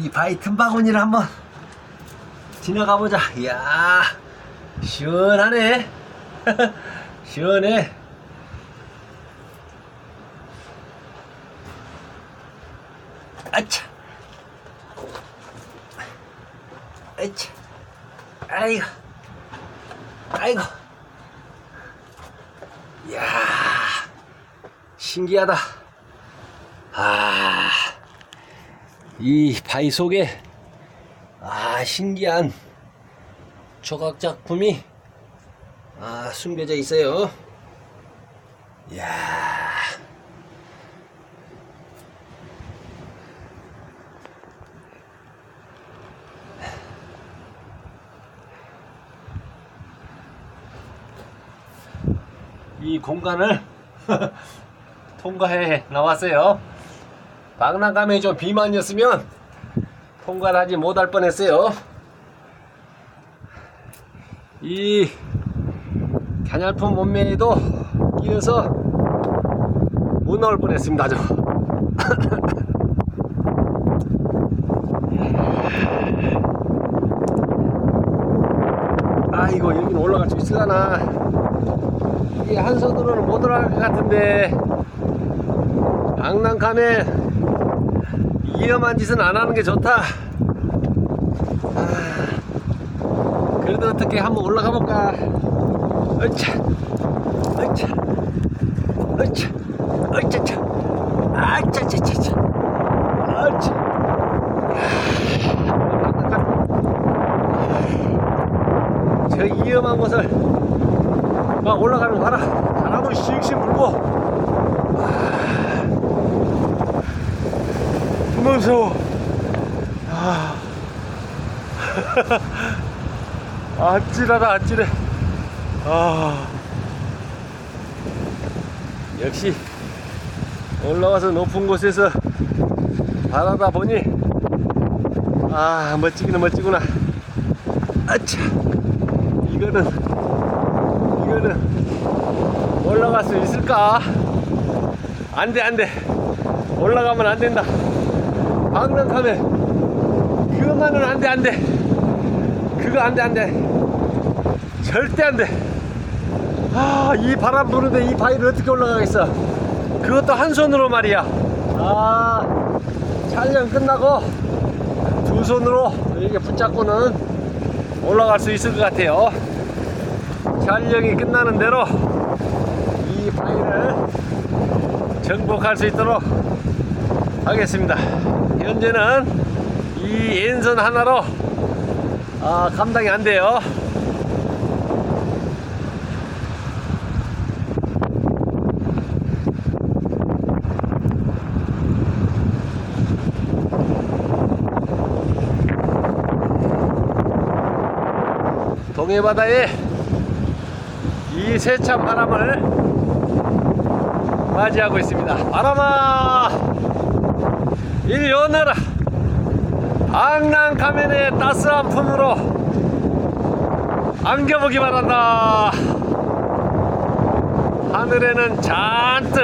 이 바위 틈바구니를 한번 지나가 보자. 이야, 시원하네. 시원해. 아차. 아차. 아이고. 아이고. 이야, 신기하다. 아, 이 바위 속에, 아, 신기한 조각 작품이, 아, 숨겨져 있어요. 이야. 이 공간을 통과해 나왔어요. 박람감에 좀 비만이었으면 통과를 하지 못할 뻔했어요. 이 가냘픈 몸매에도 끼어서 못 나올 뻔했습니다. 저. 아이고 여기는 올라갈 수 있으려나? 이게 한 손으로는 못 올라갈 것 같은데 악난감에 위험한 짓은 안 하는 게 좋다. 아, 그래도 어떻게 한번 올라가 볼까? 으차, 으차, 으차, 으차차, 아차차차차, 아차. 저 위험한 곳을 막 올라가는 거 봐라. 바람을 씩씩 불고. 무서워. 아. 아찔하다, 아찔해. 아. 역시, 올라와서 높은 곳에서 바라다 보니, 아, 멋지기는 멋지구나. 아차. 이거는, 이거는, 올라갈 수 있을까? 안 돼, 안 돼. 올라가면 안 된다. 방랑카메 그것만은 안 돼, 안 돼. 그거 안 돼, 안 돼. 절대 안 돼. 아, 이 바람 부는데 이 바위를 어떻게 올라가겠어? 그것도 한 손으로 말이야. 아, 촬영 끝나고 두 손으로 이렇게 붙잡고는 올라갈 수 있을 것 같아요. 촬영이 끝나는 대로 이 바위를 정복할 수 있도록 하겠습니다. 현재는 이 왼손 하나로 아, 감당이 안 돼요. 동해바다에 이 세찬 바람을 맞이하고 있습니다. 바람아, 오너라. 악랑 가면의 따스한 품으로 안겨보기 바란다. 하늘에는 잔뜩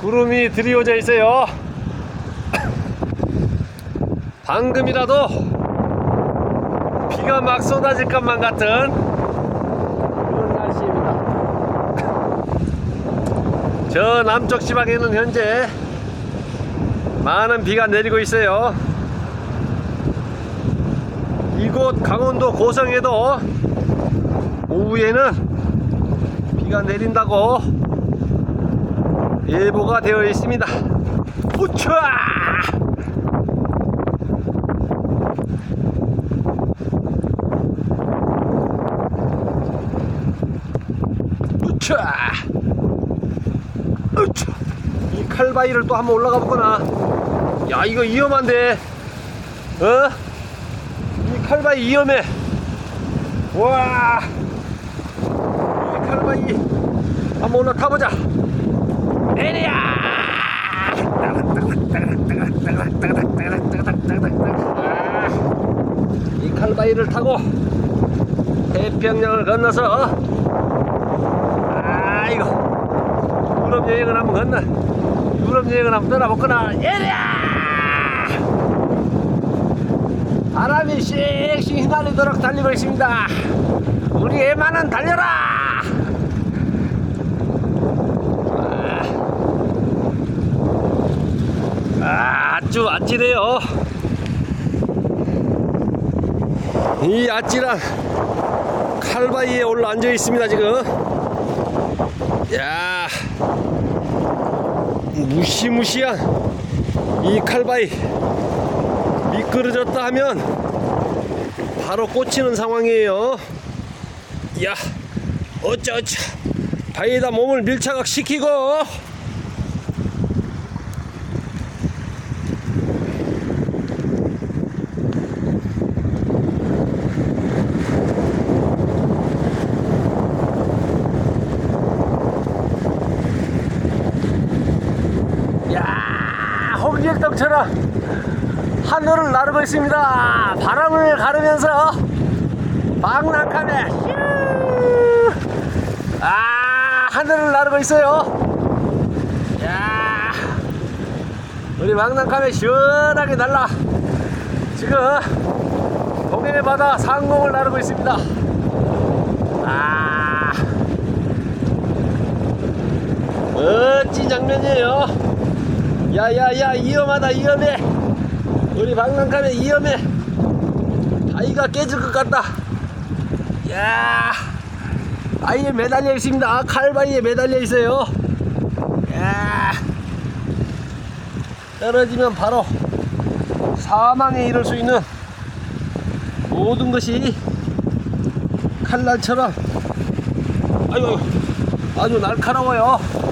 구름이 드리워져 있어요. 방금이라도 비가 막 쏟아질 것만 같은 그런 날씨입니다. 저 남쪽 지방에는 현재 많은 비가 내리고 있어요. 이곳 강원도 고성에도 오후에는 비가 내린다고 예보가 되어 있습니다. 우차! 우차! 우차! 이 칼바위를 또 한번 올라가 보거나. 야, 이거 위험한데. 어? 이 칼바위 위험해. 와! 이 칼바위 한번 올라 타 보자. 에리야! 이 칼바위를 타고 태평양을 건너서 아이고 유럽 여행을 한번 건너 유럽 여행을 한번 떠나볼거나? 예리야! 바람이 씩씩 휘날리도록 달리고 있습니다. 우리 애만은 달려라! 아, 아주 아찔해요. 이 아찔한 칼바위에 올라 앉아 있습니다 지금. 야 무시무시한 이 칼바위 미끄러졌다 하면 바로 꽂히는 상황이에요. 야 어쩌 어쩌. 바위에다 몸을 밀착 시키고 야 홍길동처럼 하늘을 나르고 있습니다. 바람을 가르면서 휴! 아 하늘을 나르고 있어요. 야 우리 방랑카메 시원하게 날라. 지금 동해의 바다 상공을 나르고 있습니다. 아 멋진 장면이에요 야야야 위험하다 위험해. 우리 방랑카메 위험해. 바위가 깨질 것 같다. 야 바위에 매달려 있습니다. 칼바위에 매달려 있어요. 야 떨어지면 바로 사망에 이를 수 있는 모든 것이 칼날처럼. 아이고 아주 날카로워요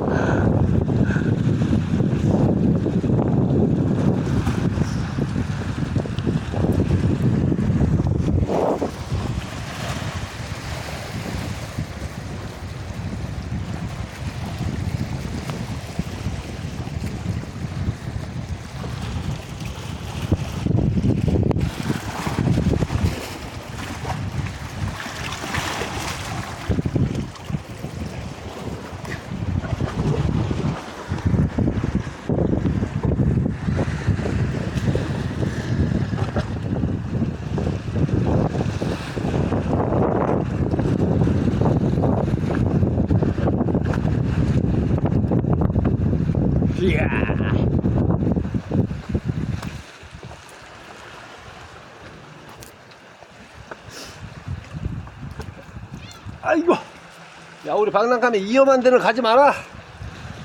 우리 박람회에 위험한 데는 가지 마라.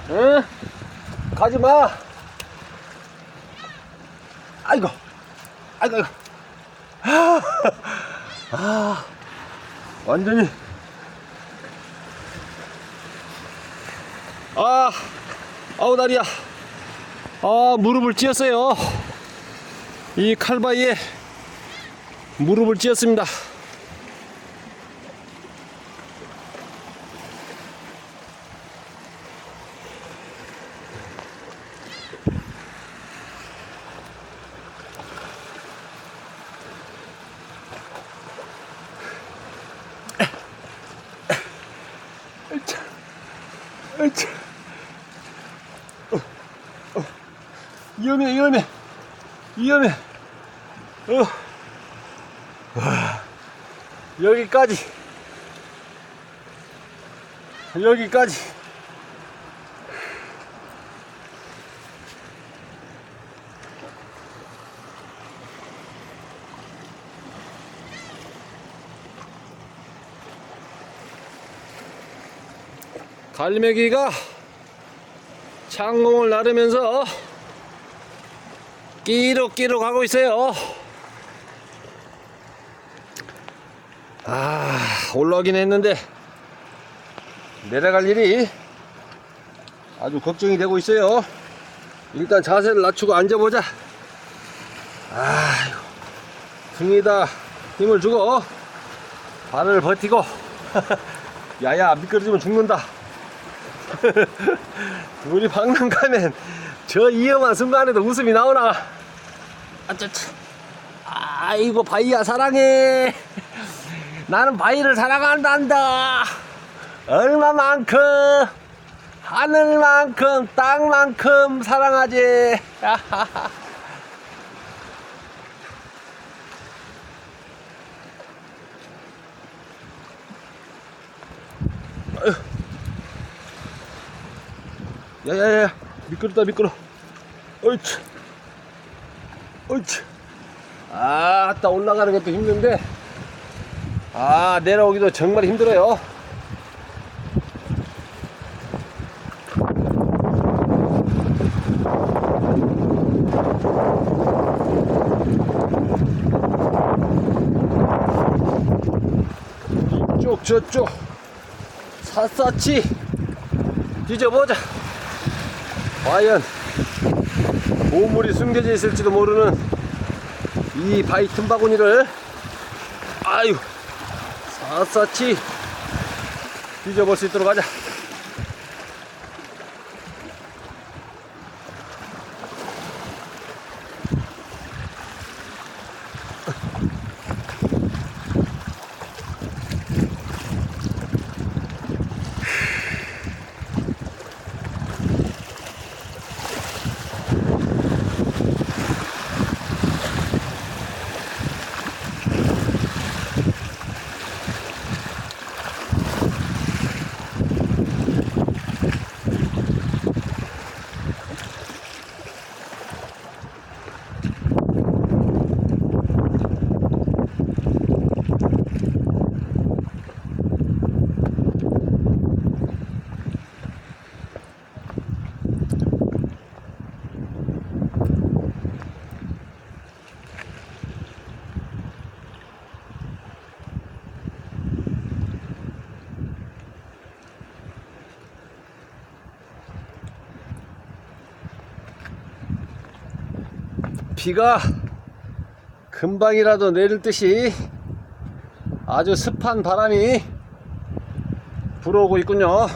응? 가지 마. 아이고. 아이고, 아이고. 아, 아, 완전히. 아, 아우 다리야. 아 무릎을 찧었어요. 이 칼바위에 무릎을 찧었습니다. 으차. 위험해 위험해 위험해 어. 와, 여기까지 여기까지 갈매기가 창공을 나르면서 끼룩끼룩 하고 있어요. 아, 올라오긴 했는데, 내려갈 일이 아주 걱정이 되고 있어요. 일단 자세를 낮추고 앉아보자. 아이고, 등에다 힘을 주고, 발을 버티고, 야야, 미끄러지면 죽는다. 우리 가면 저 위험한 순간에도 웃음이 나오나? 아차차. 아이고 바이야 사랑해. 나는 바위를 사랑한단다. 얼마만큼 하늘만큼 땅만큼 사랑하지. 야야야 미끄럽다 미끄러. 옳지. 옳지. 아, 아따 올라가는 것도 힘든데. 아, 내려오기도 정말 힘들어요. 이쪽 저쪽 샅샅이 뒤져보자. 과연 보물이 숨겨져 있을지도 모르는 이 바위 틈바구니를 아유 샅샅이 뒤져볼 수 있도록 하자 비가 금방이라도 내릴 듯이 아주 습한 바람이 불어오고 있군요.